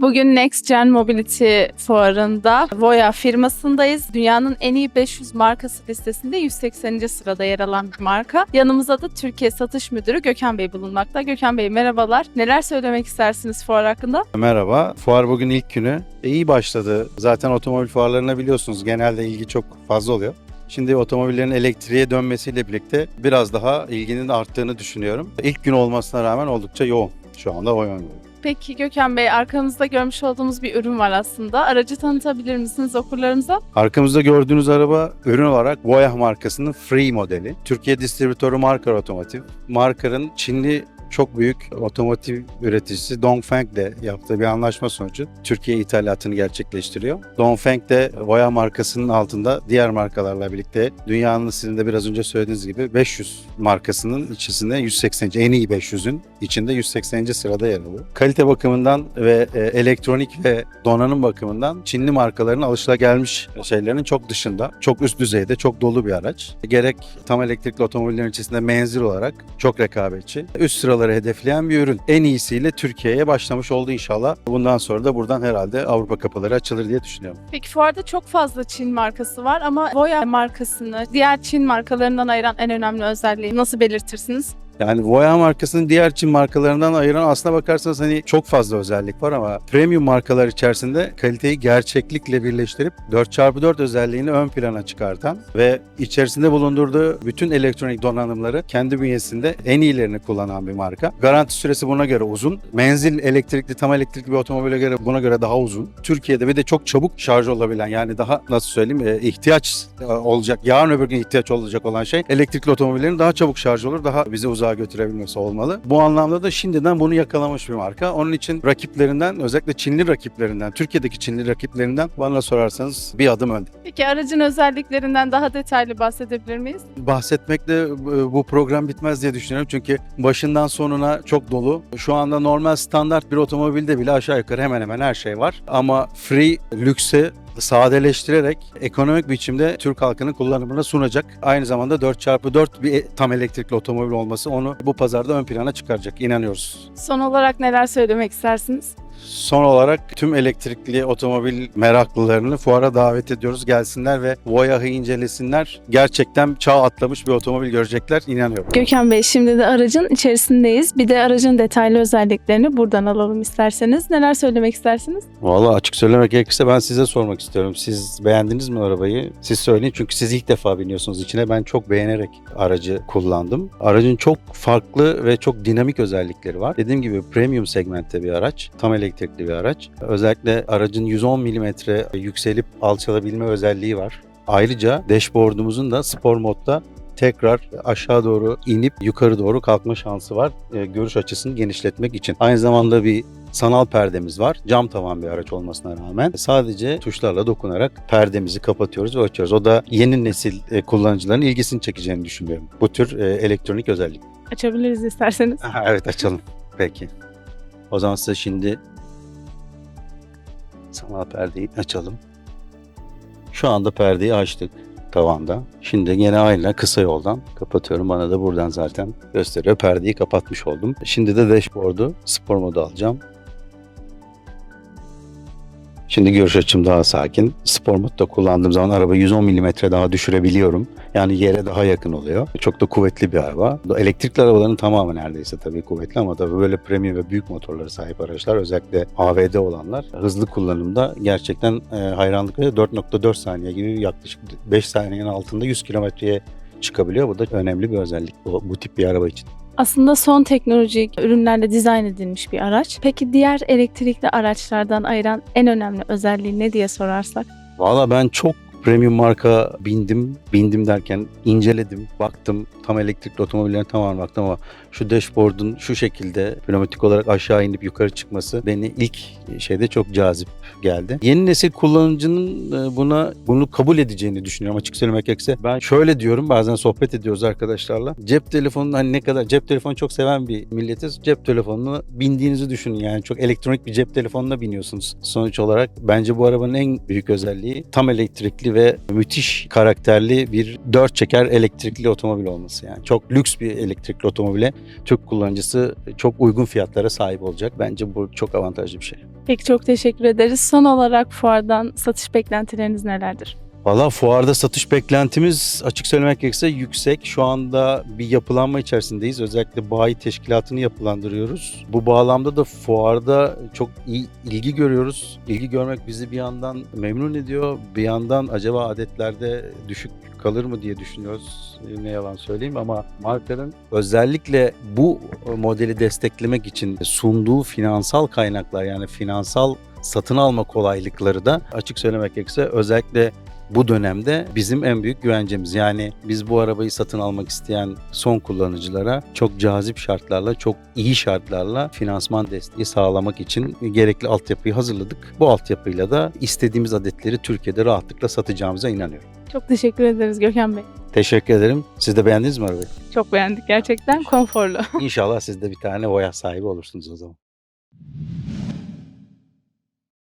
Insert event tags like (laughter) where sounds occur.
Bugün Next Gen Mobility fuarında Voya firmasındayız. Dünyanın en iyi 500 markası listesinde 180. sırada yer alan bir marka. Yanımızda da Türkiye Satış Müdürü Gökhan Bey bulunmakta. Gökhan Bey merhabalar. Neler söylemek istersiniz fuar hakkında? Merhaba. Fuar bugün ilk günü. E, iyi başladı. Zaten otomobil fuarlarına biliyorsunuz genelde ilgi çok fazla oluyor. Şimdi otomobillerin elektriğe dönmesiyle birlikte biraz daha ilginin arttığını düşünüyorum. İlk gün olmasına rağmen oldukça yoğun şu anda o yönde. Peki Gökhan Bey arkamızda görmüş olduğumuz bir ürün var aslında. Aracı tanıtabilir misiniz okurlarımıza? Arkamızda gördüğünüz araba ürün olarak Voyah markasının Free modeli. Türkiye distribütörü Markar Otomotiv. Markar'ın Çinli çok büyük otomotiv üreticisi Dongfeng ile yaptığı bir anlaşma sonucu Türkiye ithalatını gerçekleştiriyor. Dongfeng de Voyah markasının altında diğer markalarla birlikte dünyanın sizin de biraz önce söylediğiniz gibi 500 markasının içerisinde 180. en iyi 500'ün içinde 180. sırada yer alıyor. Kalite bakımından ve e, elektronik ve donanım bakımından Çinli markaların alışılagelmiş şeylerin çok dışında, çok üst düzeyde, çok dolu bir araç. Gerek tam elektrikli otomobillerin içerisinde menzil olarak çok rekabetçi. Üst sıraları hedefleyen bir ürün. En iyisiyle Türkiye'ye başlamış oldu inşallah. Bundan sonra da buradan herhalde Avrupa kapıları açılır diye düşünüyorum. Peki fuarda çok fazla Çin markası var ama Voya markasını diğer Çin markalarından ayıran en önemli özelliği nasıl belirtirsiniz? Yani Voya markasının diğer Çin markalarından ayıran aslına bakarsanız hani çok fazla özellik var ama premium markalar içerisinde kaliteyi gerçeklikle birleştirip 4x4 özelliğini ön plana çıkartan ve içerisinde bulundurduğu bütün elektronik donanımları kendi bünyesinde en iyilerini kullanan bir marka. Garanti süresi buna göre uzun. Menzil elektrikli, tam elektrikli bir otomobile göre buna göre daha uzun. Türkiye'de bir de çok çabuk şarj olabilen yani daha nasıl söyleyeyim e, ihtiyaç e, olacak, yarın öbür gün ihtiyaç olacak olan şey elektrikli otomobillerin daha çabuk şarj olur, daha bizi uzağa götürebilmesi olmalı. Bu anlamda da şimdiden bunu yakalamış bir marka. Onun için rakiplerinden özellikle Çinli rakiplerinden, Türkiye'deki Çinli rakiplerinden bana sorarsanız bir adım önde. Peki aracın özelliklerinden daha detaylı bahsedebilir miyiz? Bahsetmekle e, bu program bitmez diye düşünüyorum. Çünkü başından sonuna çok dolu. Şu anda normal standart bir otomobilde bile aşağı yukarı hemen hemen her şey var. Ama free lükse sadeleştirerek ekonomik biçimde Türk halkının kullanımına sunacak. Aynı zamanda 4x4 bir e- tam elektrikli otomobil olması onu bu pazarda ön plana çıkaracak. İnanıyoruz. Son olarak neler söylemek istersiniz? Son olarak tüm elektrikli otomobil meraklılarını fuara davet ediyoruz. Gelsinler ve Voyah'ı incelesinler. Gerçekten çağ atlamış bir otomobil görecekler. İnanıyorum. Gökhan Bey şimdi de aracın içerisindeyiz. Bir de aracın detaylı özelliklerini buradan alalım isterseniz. Neler söylemek istersiniz? Vallahi açık söylemek gerekirse ben size sormak istiyorum. Siz beğendiniz mi arabayı? Siz söyleyin çünkü siz ilk defa biniyorsunuz içine. Ben çok beğenerek aracı kullandım. Aracın çok farklı ve çok dinamik özellikleri var. Dediğim gibi premium segmentte bir araç. Tam elektrikli bir araç. Özellikle aracın 110 mm yükselip alçalabilme özelliği var. Ayrıca dashboard'umuzun da spor modda tekrar aşağı doğru inip yukarı doğru kalkma şansı var. e, görüş açısını genişletmek için. Aynı zamanda bir sanal perdemiz var. Cam tavan bir araç olmasına rağmen sadece tuşlarla dokunarak perdemizi kapatıyoruz ve açıyoruz. O da yeni nesil e, kullanıcıların ilgisini çekeceğini düşünüyorum. Bu tür e, elektronik özellik. Açabiliriz isterseniz. (laughs) Evet açalım. Peki. O zaman size şimdi sanal perdeyi açalım. Şu anda perdeyi açtık tavanda. Şimdi yine aynı kısa yoldan kapatıyorum. Bana da buradan zaten gösteriyor. Perdeyi kapatmış oldum. Şimdi de dashboard'u spor modu alacağım. Şimdi görüş açım daha sakin. Spor modda kullandığım zaman araba 110 mm daha düşürebiliyorum. Yani yere daha yakın oluyor. Çok da kuvvetli bir araba. Elektrikli arabaların tamamı neredeyse tabii kuvvetli ama tabii böyle premium ve büyük motorlara sahip araçlar özellikle AVD olanlar hızlı kullanımda gerçekten e, hayranlık ve 4.4 saniye gibi yaklaşık 5 saniyenin altında 100 kilometreye çıkabiliyor. Bu da önemli bir özellik bu, bu tip bir araba için. Aslında son teknolojik ürünlerle dizayn edilmiş bir araç. Peki diğer elektrikli araçlardan ayıran en önemli özelliği ne diye sorarsak? Valla ben çok premium marka bindim. Bindim derken inceledim, baktım. Tam elektrikli otomobillerin tamamına baktım ama şu dashboard'un şu şekilde pneumatik olarak aşağı inip yukarı çıkması beni ilk şeyde çok cazip geldi. Yeni nesil kullanıcının e, buna bunu kabul edeceğini düşünüyorum açık söylemek gerekirse. Ben şöyle diyorum bazen sohbet ediyoruz arkadaşlarla. Cep telefonunu hani ne kadar cep telefonu çok seven bir milletiz. Cep telefonunu bindiğinizi düşünün yani çok elektronik bir cep telefonuna biniyorsunuz. Sonuç olarak bence bu arabanın en büyük özelliği tam elektrikli ve müthiş karakterli bir dört çeker elektrikli otomobil olması yani. Çok lüks bir elektrikli otomobile Türk kullanıcısı çok uygun fiyatlara sahip olacak. Bence bu çok avantajlı bir şey. Peki çok teşekkür ederiz. Son olarak fuardan satış beklentileriniz nelerdir? Valla fuarda satış beklentimiz açık söylemek gerekirse yüksek. Şu anda bir yapılanma içerisindeyiz. Özellikle bayi teşkilatını yapılandırıyoruz. Bu bağlamda da fuarda çok iyi ilgi görüyoruz. İlgi görmek bizi bir yandan memnun ediyor. Bir yandan acaba adetlerde düşük kalır mı diye düşünüyoruz. Ne yalan söyleyeyim ama markanın özellikle bu modeli desteklemek için sunduğu finansal kaynaklar yani finansal satın alma kolaylıkları da açık söylemek gerekirse özellikle bu dönemde bizim en büyük güvencemiz. Yani biz bu arabayı satın almak isteyen son kullanıcılara çok cazip şartlarla, çok iyi şartlarla finansman desteği sağlamak için gerekli altyapıyı hazırladık. Bu altyapıyla da istediğimiz adetleri Türkiye'de rahatlıkla satacağımıza inanıyorum. Çok teşekkür ederiz Gökhan Bey. Teşekkür ederim. Siz de beğendiniz mi arabayı? Çok beğendik gerçekten konforlu. İnşallah siz de bir tane Voyah sahibi olursunuz o zaman.